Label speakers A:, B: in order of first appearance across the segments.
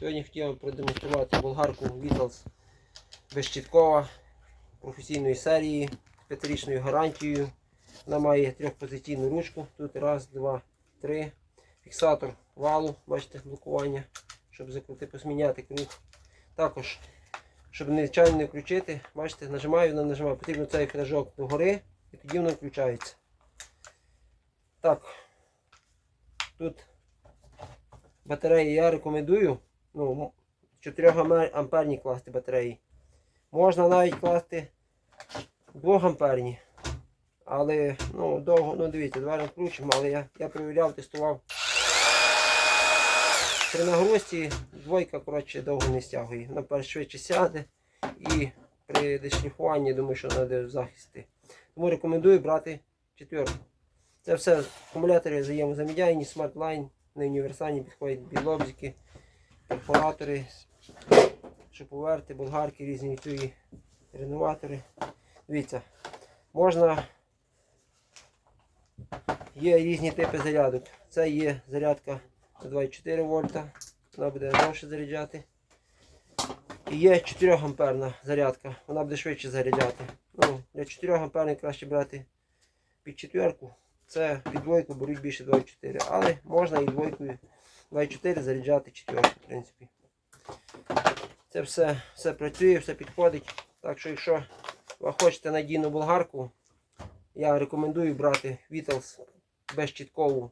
A: Сьогодні хотів продемонструвати болгарку Beatles безщиткова професійної серії з п'ятирічною гарантією. Вона має трьохпозиційну ручку. Тут раз, два, три. Фіксатор валу, бачите, блокування, щоб закрути, посміняти круг. Також, щоб нечайно не включити, бачите, нажимаю, вона нажимаю. Потрібно цей флажок догори і тоді воно включається. Так. Тут батареї я рекомендую. Ну, 4 аме- амперні класти батареї. Можна навіть класти 2 амперні. Але ну, довго, ну дивіться, давай включимо, але я, я перевіряв, тестував. При нагрузці двойка коротше, довго не стягує. Вона перш швидше сяде і при дешліфуванні думаю, що в захисті. Тому рекомендую брати четверку. Це все акумулятори взаємозаміняні, смарт-лайн, не універсальні, підходять білобзики, перфоратори, шиповерти, болгарки, різні цієї реноватори. Дивіться, можна. Є різні типи зарядок. Це є зарядка на 24 вольта, вона буде довше заряджати. І є 4 амперна зарядка, вона буде швидше заряджати. Ну, для 4 амперних краще брати під четверку. Це під двойку беруть більше 2,4, але можна і двойкою 2,4 заряджати четверку, в принципі. Це все, все працює, все підходить. Так що, якщо ви хочете надійну болгарку, я рекомендую брати Vitals безщіткову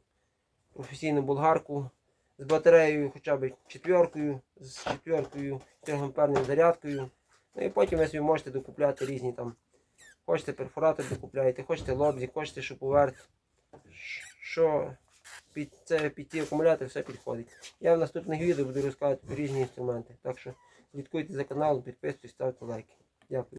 A: професійну болгарку з батареєю хоча б четверкою, з четверкою 4 амперною зарядкою. Ну і потім ви собі можете докупляти різні там. Хочете перфоратор докупляєте, хочете лобзик, хочете шуповерт. Що під, це, під ці акумулятори все підходить. Я в наступних відео буду розказувати різні інструменти. Так що слідкуйте за каналом, підписуйтесь, ставте лайки. Дякую.